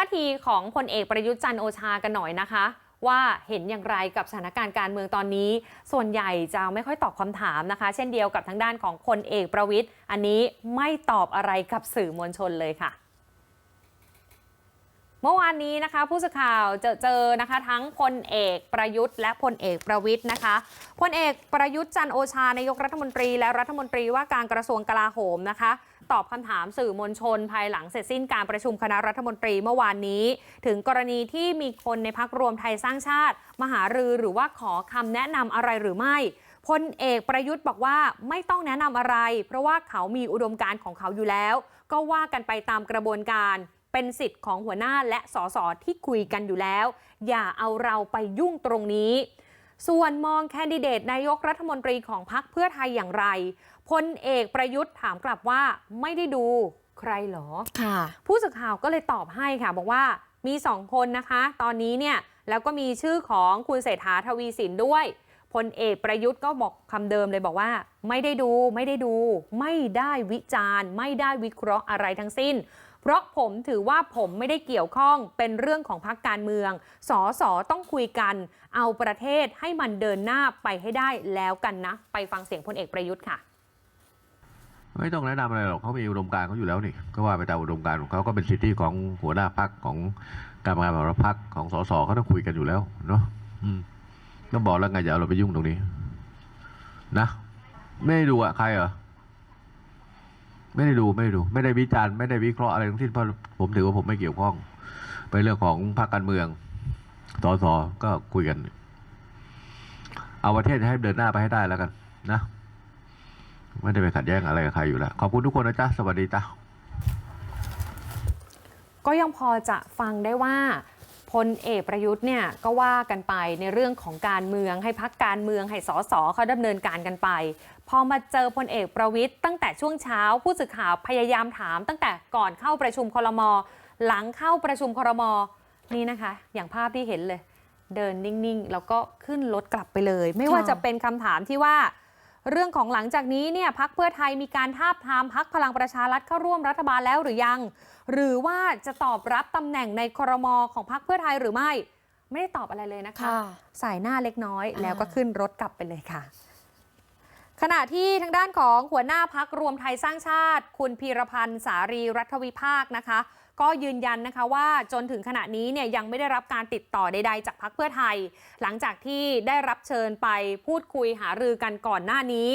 ท่าทีของพลเอกประยุทธ์จันโอชากันหน่อยนะคะ ว่าเห็นอย่างไรกับสถานการณ์การเมืองตอนนี้ ส่วนใหญ่จะไม่ค่อยตอบคำถามนะคะ เช่นเดียวกับทางด้านของพลเอกประวิทย์อันนี้ไม่ตอบอะไรกับสื่อมวลชนเลยค่ะเมื่อวานนี้นะคะผู้สื่อข่าวเจอเจอนะคะทั้งพลเอกประยุทธ์ และพลเอกประวิทย์นะคะพลเอกประยุทธ์จันโอชานายกรัฐมนตรี และรัฐมนตรีว่าการกระทรวงกลาโหมนะคะ ตอบคำถามสื่อมวลชน ภายหลังเสร็จสิ้นการประชุมคณะรัฐมนตรีเมื่อวานนี้ ถึงกรณีที่มีคนในพักรวมไทยสร้างชาติมาหารือหรือว่าขอคำแนะนำอะไรหรือไม่พลเอกประยุทธ์บอกว่าไม่ต้องแนะนำอะไร เพราะว่าเขามีอุดมการณ์ของเขาอยู่แล้ว ก็ว่ากันไปตามกระบวนการเป็นสิทธิ์ของหัวหน้าและสสที่คุยกันอยู่แล้ว อย่าเอาเราไปยุ่งตรงนี้ ส่วนมองแคนดิเดตนายกรัฐมนตรีของพรรคเพื่อไทยอย่างไรพลเอกประยุทธ์ถามกลับว่าไม่ได้ดูใครเหรอค่ะ ผู้สื่อข่าวก็เลยตอบให้ค่ะ บอกว่ามีสองคนนะคะ ตอนนี้เนี่ยแล้วก็มีชื่อของคุณเศรษฐาทวีสินด้วยพลเอกประยุทธ์ก็บอกคำเดิมเลยบอกว่า ไม่ได้ดูไม่ได้ดู ไม่ได้วิจารณ์ ไม่ได้วิเคราะห์อะไรทั้งสิ้น เพราะผมถือว่าผมไม่ได้เกี่ยวข้องเป็นเรื่องของพรรคการเมืองสอสอต้องคุยกัน เอาประเทศให้มันเดินหน้าไปให้ได้แล้วกันนะ ไปฟังเสียงพลเอกประยุทธ์ค่ะ ไม่ต้องแนะนำอะไรหรอกเขามีอุดมการเขาอยู่แล้วนี่ก็ว่าไปตามอุดมการของเขาก็เป็นสิทธิของหัวหน้าพักของการงานของพักของสสเขาต้องคุยกันอยู่แล้วเนาะก็บอกแล้วไงอย่าเอาเราไปยุ่งตรงนี้ นะ ไม่ได้ดูอะใครเหรอไม่ได้ดูไม่ได้ดู ไม่ได้วิจารณ์ไม่ได้วิเคราะห์อะไรทั้งสิ้นเพราะผมถือว่าผมไม่เกี่ยวข้องเป็นเรื่องของพรรคการเมืองสสก็คุยกัน เอาประเทศให้เดินหน้าไปให้ได้แล้วกัน นะ ไม่ได้ไปขัดแย้งอะไรกับใครอยู่แล้ว ขอบคุณทุกคนนะจ๊ะ สวัสดีจ้ะ ก็ยังพอจะฟังได้ว่าพลเอกประยุทธ์เนี่ยก็ว่ากันไปในเรื่องของการเมืองให้พักการเมืองให้สสเขาดำเนินการกันไป พอมาเจอพลเอกประวิทย์ตั้งแต่ช่วงเช้าผู้สื่อข่าวพยายามถาม ตั้งแต่ก่อนเข้าประชุมครมหลังเข้าประชุมครมนี่นะคะ อย่างภาพที่เห็นเลย เดินนิ่งๆ แล้วก็ขึ้นรถกลับไปเลย ไม่ว่าจะเป็นคำถามที่ว่า เรื่องของหลังจากนี้เนี่ยพักเพื่อไทยมีการทาบทามพักพลังประชารัฐเข้าร่วมรัฐบาลแล้วหรือยัง หรือว่าจะตอบรับตำแหน่งในครมของพักเพื่อไทยหรือไม่ ไม่ได้ตอบอะไรเลยนะคะค่ะสายหน้าเล็กน้อยอ่าแล้วก็ขึ้นรถกลับไปเลยค่ะ ขณะที่ทางด้านของหัวหน้าพักรวมไทยสร้างชาติ คุณพีรพันธ์สารีรัฐวิภาคนะคะ ก็ยืนยันนะคะว่าจนถึงขณะนี้เนี่ยยังไม่ได้รับการติดต่อใด ๆ จากพักเพื่อไทย หลังจากที่ได้รับเชิญไปพูดคุยหารือกันก่อนหน้านี้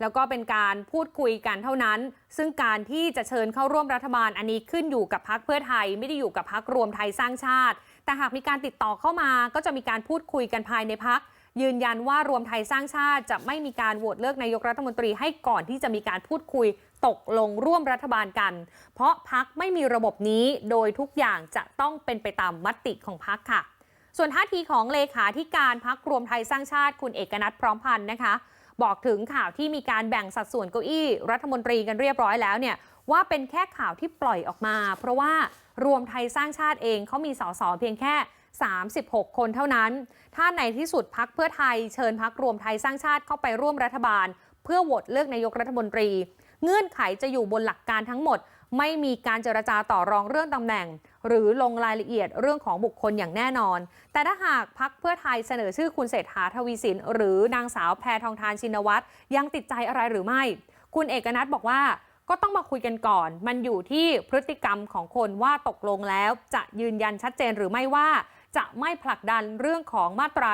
แล้วก็เป็นการพูดคุยกันเท่านั้น ซึ่งการที่จะเชิญเข้าร่วมรัฐบาลอันนี้ขึ้นอยู่กับพักเพื่อไทย ไม่ได้อยู่กับพักรวมไทยสร้างชาติ แต่หากมีการติดต่อเข้ามาก็จะมีการพูดคุยกันภายในพัก ยืนยันว่ารวมไทยสร้างชาติจะไม่มีการโหวตเลือกนายกรัฐมนตรีให้ก่อนที่จะมีการพูดคุยตกลงร่วมรัฐบาลกัน เพราะพักไม่มีระบบนี้โดยทุกอย่างจะต้องเป็นไปตามมติของพักค่ะ ส่วนท่าทีของเลขาธิการพักรวมไทยสร้างชาติคุณเอกนัทพร้อมพันธ์นะคะ บอกถึงข่าวที่มีการแบ่งสัดส่วนเก้าอี้รัฐมนตรีกันเรียบร้อยแล้วเนี่ย ว่าเป็นแค่ข่าวที่ปล่อยออกมา เพราะว่ารวมไทยสร้างชาติเองเขามีสสเพียงแค่ 36 คนเท่านั้น ถ้าในที่สุดพักเพื่อไทยเชิญพักรวมไทยสร้างชาติเข้าไปร่วมรัฐบาล เพื่อโหวตเลือกนายกรัฐมนตรี เงื่อนไขจะอยู่บนหลักการทั้งหมด ไม่มีการเจรจาต่อรองเรื่องตำแหน่ง หรือลงรายละเอียดเรื่องของบุคคลอย่างแน่นอน แต่ถ้าหากพักเพื่อไทยเสนอชื่อคุณเศรษฐาทวีสิน หรือนางสาวแพทองทานชินวัตรยังติดใจอะไรหรือไม่ คุณเอกนัทบอกว่า ก็ต้องมาคุยกันก่อน มันอยู่ที่พฤติกรรมของคนว่าตกลงแล้วจะยืนยันชัดเจนหรือไม่ว่าจะไม่ผลักดันเรื่องของมาตรา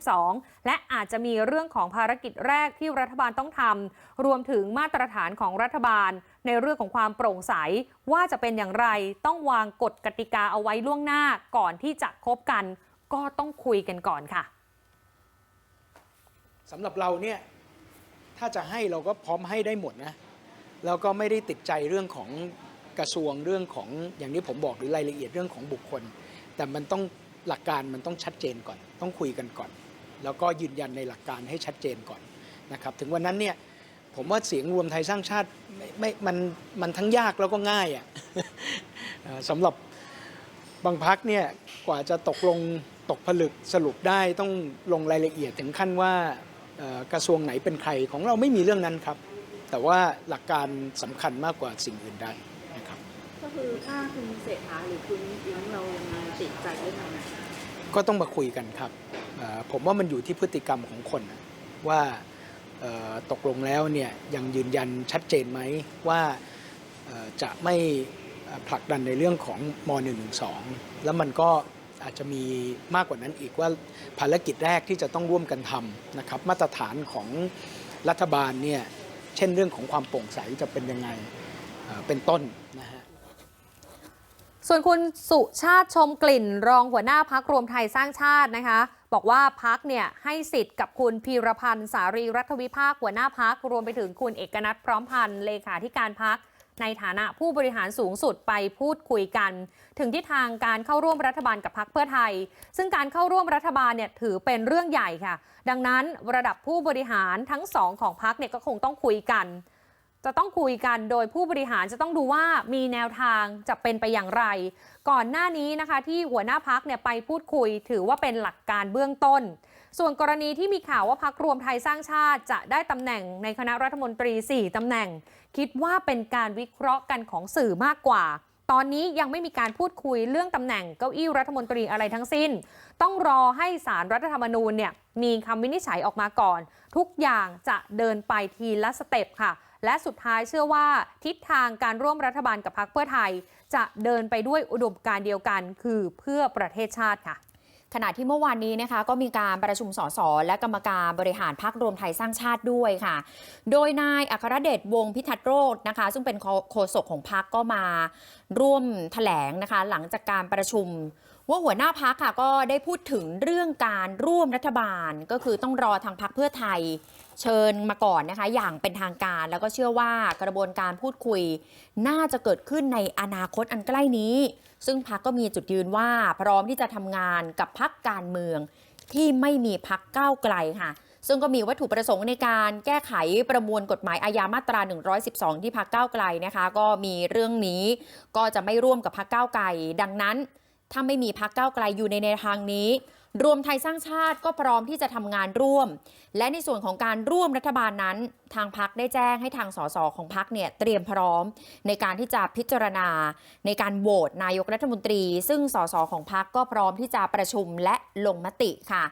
112 และอาจจะมีเรื่องของภารกิจแรกที่รัฐบาลต้องทำ รวมถึงมาตรฐานของรัฐบาล ในเรื่องของความโปร่งใส ว่าจะเป็นอย่างไรต้องวางกฎกติกาเอาไว้ล่วงหน้าก่อนที่จะคบกัน ก็ต้องคุยกันก่อนค่ะสำหรับเราเนี่ย ถ้าจะให้เราก็พร้อมให้ได้หมดนะ แล้วก็ไม่ได้ติดใจเรื่องของกระทรวงเรื่องของอย่างที่ผมบอกหรือรายละเอียดเรื่องของบุคคล แต่มันต้องหลักการมันต้องชัดเจนก่อน ต้องคุยกันก่อน แล้วก็ยืนยันในหลักการให้ชัดเจนก่อนนะครับถึงวันนั้นเนี่ยผมว่าเสียงรวมไทยสร้างชาติไม่ไม่มันมันทั้งยากแล้วก็ง่ายอะ่ะสำหรับบางพักเนี่ยกว่าจะตกลงตกผลึกสรุปได้ต้องลงรายละเอียดถึงขั้นว่ากระทรวงไหนเป็นใครของเราไม่มีเรื่องนั้นครับ แต่ว่าหลักการสำคัญมากกว่าสิ่งอื่นใดนะครับ ก็คือถ้าคุณเศรษฐาหรือคุณยิ้งเรายังไงติดใจเรื่องอะไรก็ต้องมาคุยกันครับเอ่อผมว่ามันอยู่ที่พฤติกรรมของคนนะว่าเอ่อตกลงแล้วเนี่ยยังยืนยันชัดเจนไหมว่าเอ่อจะไม่เอ่อผลักดันในเรื่องของม .112 แล้วมันก็อาจจะมีมากกว่านั้นอีกว่าภารกิจแรกที่จะต้องร่วมกันทำนะครับ มาตรฐานของรัฐบาลเนี่ย เช่นเรื่องของความโปร่งใสจะเป็นยังไงเป็นต้นนะฮะส่วนคุณสุชาติชมกลิ่น รองหัวหน้าพักรวมไทยสร้างชาตินะคะ บอกว่าพักเนี่ยให้สิทธิ์กับคุณพีรพันธ์สารีรัฐวิภาคหัวหน้าพักรวมไปถึงคุณเอกนัทพร้อมพันธ์เลขาธิการพัก ในฐานะผู้บริหารสูงสุดไปพูดคุยกัน ถึงทิศทางการเข้าร่วมรัฐบาลกับพักเพื่อไทย ซึ่งการเข้าร่วมรัฐบาลเนี่ยถือเป็นเรื่องใหญ่ค่ะ ดังนั้นระดับผู้บริหารทั้งสองของพักเนี่ยก็คงต้องคุยกันจะต้องคุยกันโดยผู้บริหารจะต้องดูว่ามีแนวทางจะเป็นไปอย่างไร ก่อนหน้านี้นะคะที่หัวหน้าพักเนี่ยไปพูดคุยถือว่าเป็นหลักการเบื้องต้น ส่วนกรณีที่มีข่าวว่าพักรวมไทยสร้างชาติจะได้ตำแหน่งในคณะรัฐมนตรี 4ตำแหน่ง คิดว่าเป็นการวิเคราะห์กันของสื่อมากกว่า ตอนนี้ยังไม่มีการพูดคุยเรื่องตำแหน่งเก้าอี้รัฐมนตรีอะไรทั้งสิ้น ต้องรอให้สารรัฐธรรมนูญเนี่ยมีคำวินิจฉัยออกมาก่อน ทุกอย่างจะเดินไปทีละสเต็ปค่ะและสุดท้ายเชื่อว่าทิศทางการร่วมรัฐบาลกับพรรคเพื่อไทย จะเดินไปด้วยอุดมการเดียวกันคือเพื่อประเทศชาติค่ะ ขณะที่เมื่อวานนี้นะคะก็มีการประชุมสสและกรรมการบริหารพักรวมไทยสร้างชาติด้วยค่ะ โดยนายอัครเดชวงพิทัตโรจนะคะ ซึ่งเป็นโฆโฆษกของพักก็มาร่วมแถลงนะคะ หลังจากการประชุม ว่าหัวหน้าพักค่ะก็ได้พูดถึงเรื่องการร่วมรัฐบาล ก็คือต้องรอทางพักเพื่อไทย เชิญมาก่อนนะคะ อย่างเป็นทางการ แล้วก็เชื่อว่ากระบวนการพูดคุย น่าจะเกิดขึ้นในอนาคตอันใกล้นี้ ซึ่งพักก็มีจุดยืนว่าพร้อมที่จะทำงานกับพักการเมือง ที่ไม่มีพักก้าวไกลค่ะ ซึ่งก็มีวัตถุประสงค์ในการแก้ไขประมวลกฎหมายอาญามาตรา 112 ที่พักก้าวไกลนะคะ ก็มีเรื่องนี้ก็จะไม่ร่วมกับพักก้าวไกล ดังนั้นถ้าไม่มีพักก้าวไกลอยู่ในแนวทางนี้ รวมไทยสร้างชาติก็พร้อมที่จะทำงานร่วม และในส่วนของการร่วมรัฐบาลนั้น ทางพักได้แจ้งให้ทางสสของพักเนี่ยเตรียมพร้อม ในการที่จะพิจารณา ในการโหวตนายกรัฐมนตรี ซึ่งสสของพักก็พร้อมที่จะประชุมและลงมติค่ะ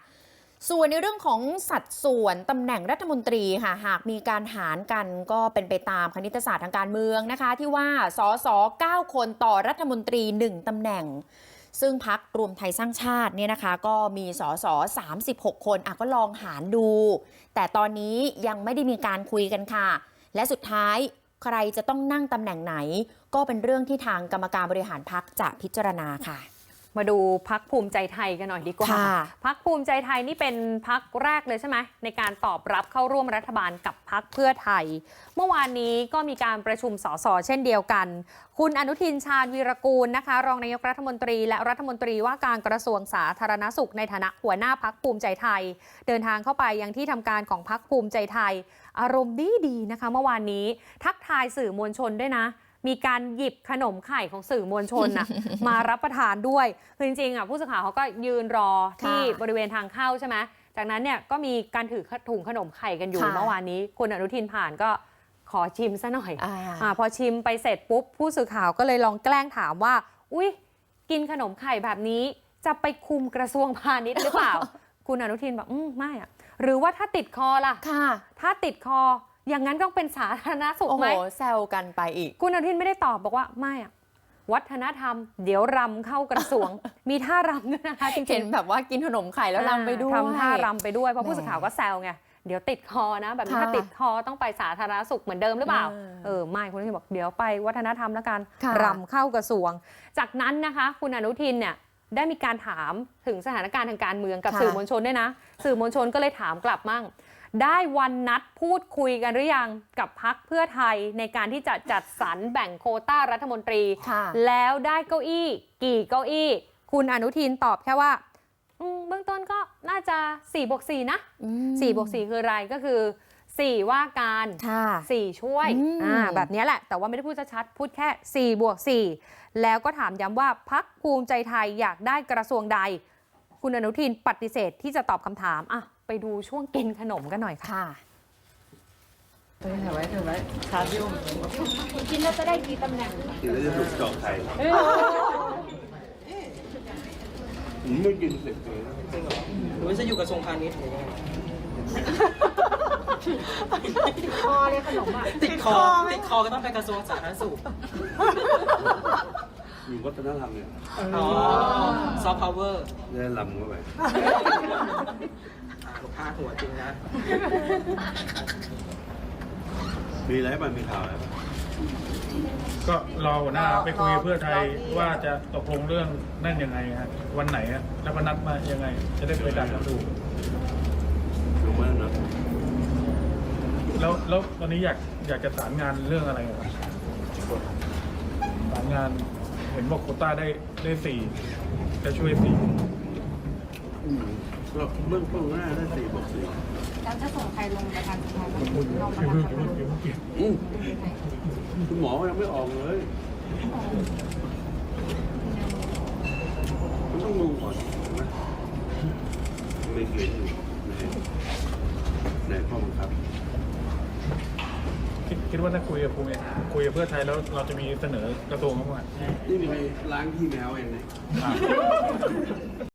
ส่วนในเรื่องของสัดส่วนตำแหน่งรัฐมนตรีค่ะหากมีการหารกันก็เป็นไปตามคณิตศาสตร์ทางการเมืองนะคะ ที่ว่าสส9คนต่อรัฐมนตรี 1ตำแหน่ง ซึ่งพักรวมไทยสร้างชาติเนี่ยนะคะ ก็มีสส36 คนอะก็ลองหารดู แต่ตอนนี้ยังไม่ได้มีการคุยกันค่ะ และสุดท้ายใครจะต้องนั่งตำแหน่งไหน ก็เป็นเรื่องที่ทางกรรมการบริหารพักจะพิจารณาค่ะ มาดูพักภูมิใจไทยกันหน่อยดีกว่าค่ะพักภูมิใจไทยนี่เป็นพักแรกเลยใช่ไหมในการตอบรับเข้าร่วมรัฐบาลกับพักเพื่อไทย เมื่อวานนี้ก็มีการประชุมสสเช่นเดียวกัน คุณอนุทินชาญวีรกูลนะคะ รองนายกรัฐมนตรี และรัฐมนตรีว่าการกระทรวงสาธารณสุขในฐานะหัวหน้าพักภูมิใจไทย เดินทางเข้าไปยังที่ทำการของพักภูมิใจไทย อารมณ์ดีดีๆนะคะ เมื่อวานนี้ทักทายสื่อมวลชนด้วยนะ มีการหยิบขนมไข่ของสื่อมวลชนนะ มารับประทานด้วย คือจริงๆอะผู้สื่อข่าวเขาก็ยืนรอที่ค่ะบริเวณทางเข้าใช่ไหมจากนั้นเนี่ยก็มีการถือถุงขนมไข่กันอยู่ค่ะ เมื่อวานนี้คุณอนุทินผ่านก็ขอชิมซะหน่อย อ่า อ่าพอชิมไปเสร็จปุ๊บ ผู้สื่อข่าวก็เลยลองแกล้งถามว่า อุ๊ย กินขนมไข่แบบนี้จะไปคุมกระทรวงพาณิชย์หรือเปล่า คุณอนุทินบอกอืมไม่อะหรือว่าถ้าติดคอล่ะ ค่ะ ถ้าติดคอ อย่างนั้นต้องเป็นสาธารณสุขโอ้ไหโหมแซวกันไปอีก คุณอนุทินไม่ได้ตอบบอกว่าไม่อะวัฒนธรรม เดี๋ยวรำเข้ากระทรวง มีท่ารำด้วยนะคะจริงๆเห็นแบบว่ากินขนมไข่แล้วรำไปด้วยทำท่ารำไปด้วยเพราะแหมผู้สื่อข่าวก็แซวไงเดี๋ยวติดคอนะ แบบนี้ค่ะถ้าติดคอต้องไปสาธารณสุขเหมือนเดิมหรือเปล่า เออเออไม่คุณอนุทินบอกเดี๋ยวไปวัฒนธรรมแล้วกันค่ะรำเข้ากระทรวง จากนั้นนะคะ คุณอนุทินเนี่ยได้มีการถามถึงสถานการณ์ทางการเมืองกับค่ะสื่อมวลชนด้วยนะ สื่อมวลชนก็เลยถามกลับมั่ง ได้วันนัดพูดคุยกันหรือยังกับพักเพื่อไทยในการที่จะจัดสรรแบ่งโควต้ารัฐมนตรีค่ะแล้วได้เก้าอี้ กี่เก้าอี้ คุณอนุทินตอบแค่ว่าอืมเบื้องต้นก็น่าจะ4บวก4นะอืม4บวก4คืออะไรก็คือ4ว่าการค่ะ4ช่วยอืมอ่าแบบนี้แหละ แต่ว่าไม่ได้พูดชัดๆพูดแค่ 4 บวก 4 แล้วก็ถามย้ำว่าพักภูมิใจไทยอยากได้กระทรวงใด คุณอนุทินปฏิเสธที่จะตอบคำถามอะ ไปดูช่วงกินขนมกันหน่อยค่ะค่ะถ่ายไว้ถ่ายไว้ชาร์จพี่อุ้มกินแล้วจะได้กี่ตำแหน่งกินแล้วจะถูกเจาะไข่ผมไม่กินเสร็จเลยจริงเหรอหรือว่าจะอยู่กระทรวงพาณิชย์หรือยังไงคอเลยขนมอะติดคอติดคอก็ต้องไปกระทรวงสาธารณสุข อยู่วัฒนธรรมเนี่ยอ๋อซอฟต์พาวเวอร์ได้ลำเข้าไปอาหัวจริงนะ มีอะไรบ้างมีข่าวอะไรบ้างก็รอหัวหน้าไปคุยกับเพื่อไทยว่าจะตกลงเรื่องนั่นยังไงฮะวันไหนฮะแล้วก็นัดมายังไง จะได้ไปดันกันดูลงมาแล้วเนอะแล้วแล้วตอนนี้อยากอยากจะสารงานเรื่องอะไรครับสารงาน เห็นบอกโควต้าได้ได้สี่จะช่วยสี่อืมก็เบื้องต้นหน้าได้สี่บวกสี่แล้วจะส่งใครลงประธานสภาบ้างคุณลงประอย่าธานเพิ่งสอย่าภาเพิ่งอย่าเพิ่งเปลี่ยนอืมคุณหมอยังไม่ออกเลยมันต้องดูก่อนใช่ไหมไม่เขียนอยู่ในในข้อบังคับ คิดคิดว่าถ้าคุยกับภูมิคุยกับเพื่อไทยแล้วเราจะมีเสนอกระทรวงเข้ามา นี่มีใครล้างที่แมวเองไหม